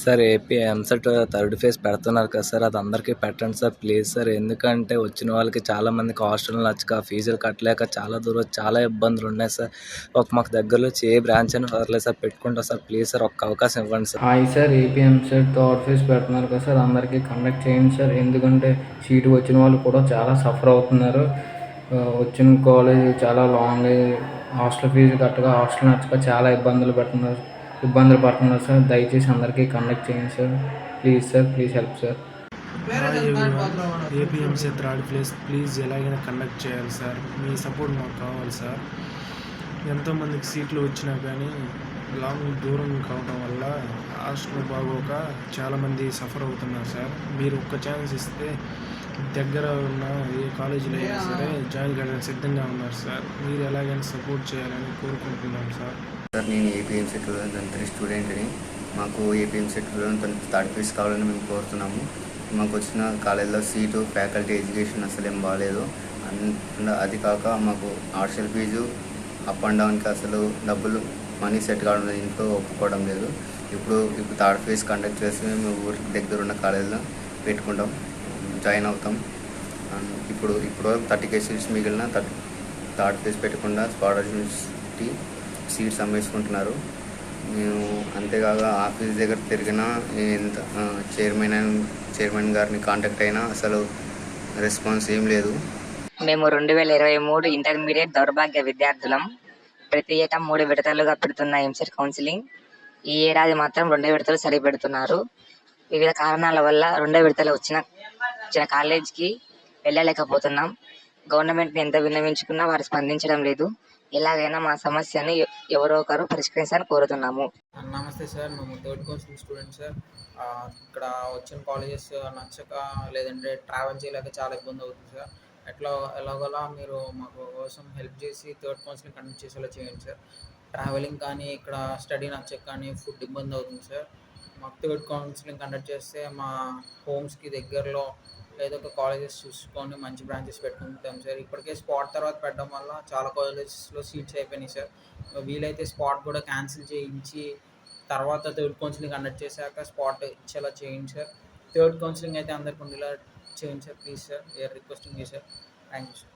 Sir AP EAMCET third phase పెడుతున్నారు కదా sir అది అందరికీ పెట్టండి సార్ ప్లీజ్ సార్. ఎందుకంటే వచ్చిన వాళ్ళకి చాలామందికి హాస్టల్ నచ్చక ఫీజులు కట్టలేక చాలా దూరం చాలా ఇబ్బందులు ఉన్నాయి సార్. ఒక మాకు దగ్గరలో ఏ బ్రాంచ్ అయినా పర్లేదు సార్ పెట్టుకుంటాం సార్. ప్లీజ్ సార్ ఒక్క అవకాశం ఇవ్వండి sir. Hi sir AP EAMCET third phase పెడుతున్నారు కదా సార్ అందరికీ కండక్ట్ చేయండి సార్. ఎందుకంటే సీటు వచ్చిన వాళ్ళు కూడా చాలా సఫర్ అవుతున్నారు. వచ్చిన కాలేజ్ చాలా లాంగ్ హాస్టల్ ఫీజు కట్టగా హాస్టల్ నచ్చక చాలా ఇబ్బందులు పెడుతున్నారు. ఇబ్బందులు పడుతున్నారు సార్. దయచేసి అందరికీ కండక్ట్ చేయండి sir. Please sir please help sir. APMC third place please ఎలాగైనా కండక్ట్ చేయాలి సార్. మీ సపోర్ట్ మాకు కావాలి సార్. ఎంతోమందికి సీట్లు వచ్చినా కానీ లాంగ్ దూరం కావడం వల్ల హాస్టల్ బాగోక చాలామంది సఫర్ అవుతున్నారు సార్. మీరు ఒక్క ఛాన్స్ ఇస్తే దగ్గర ఉన్న ఏ కాలేజీలో అయినా సరే జాయిన్ కావడానికి సిద్ధంగా ఉన్నారు సార్. మీరు ఎలాగైనా సపోర్ట్ చేయాలని కోరుకుంటున్నాం సార్. సార్ నేను ఏపీఎంసీ టూ థౌసండ్ త్రీ స్టూడెంట్ని మాకు APMC two thousand twenty third phase కావాలని మేము కోరుతున్నాము. మాకు వచ్చిన కాలేజీలో సీటు ఫ్యాకల్టీ ఎడ్యుకేషన్ అసలు ఏం బాగాలేదు అండ్ అది కాక మాకు హాస్టల్ ఫీజు అప్ అండ్ డౌన్కి అసలు డబ్బులు మనీ సెట్ కావడం లేదు ఇంట్లో ఒప్పుకోవడం లేదు. ఇప్పుడు ఇప్పుడు థర్డ్ ఫేజ్ కండక్ట్ చేసి మేము ఊరికి దగ్గర ఉన్న కాలేజీలో పెట్టుకుంటాం. జాయిన్ అవుతాం. అండ్ ఇప్పుడు ఇప్పుడు థర్టీ కే సీట్స్ మిగిలిన థర్టీ థర్డ్ ఫేజ్ పెట్టకుండా స్పాట్ యూనివర్సిటీ సీట్స్ అమ్మేసుకుంటున్నారు. మేము అంతేకాక ఆఫీస్ దగ్గర తిరిగినా ఎంత చైర్మన్ చైర్మన్ గారిని కాంటాక్ట్ అయినా అసలు రెస్పాన్స్ ఏం లేదు. మేము రెండు వేల ఇరవై మూడు ఇంటర్మీడియట్ దౌర్భాగ్య విద్యార్థులం. ప్రతి ఏటా మూడు విడతలుగా పెడుతున్న ఎంసెట్ కౌన్సిలింగ్. ఈ ఏడాది మాత్రం రెండో విడతలు సరిపెడుతున్నారు. వివిధ కారణాల వల్ల రెండో విడతలు వచ్చిన వచ్చిన కాలేజ్కి వెళ్ళలేకపోతున్నాం. గవర్నమెంట్ని ఎంత విన్నవించుకున్నా వారు స్పందించడం లేదు. ఎలాగైనా మా సమస్యను ఎవరో ఒకరు పరిష్కరించాలని కోరుతున్నాము. నమస్తే సార్. మేము థర్డ్ కౌన్సిల్ స్టూడెంట్ సార్. ఇక్కడ వచ్చిన కాలేజెస్ నచ్చక లేదంటే ట్రావెల్ చేయలేక చాలా ఇబ్బంది అవుతుంది సార్. ఎట్లా ఎలాగోలా మీరు మాకు కోసం హెల్ప్ చేసి థర్డ్ కౌన్సిలింగ్ కండక్ట్ చేసేలా చేయండి సార్. ట్రావెలింగ్ కానీ ఇక్కడ స్టడీ నచ్చక కానీ ఫుడ్ ఇబ్బంది అవుతుంది సార్. మాకు థర్డ్ కౌన్సిలింగ్ కండక్ట్ చేస్తే మా హోమ్స్కి దగ్గరలో ఏదో ఒక కాలేజెస్ చూసుకొని మంచి బ్రాంచెస్ పెట్టుకుంటాం సార్. ఇప్పటికే స్పాట్ తర్వాత పెట్టడం వల్ల చాలా కాలేజెస్లో సీట్స్ అయిపోయినాయి సార్. వీలైతే స్పాట్ కూడా క్యాన్సిల్ చేయించి తర్వాత థర్డ్ కౌన్సిలింగ్ కండక్ట్ చేశాక స్పాట్ ఇచ్చేలా చేయండి సార్. థర్డ్ కౌన్సిలింగ్ అయితే అందరికి ఉండేలా చేయండి sir please sir. We are requesting sir thank you sir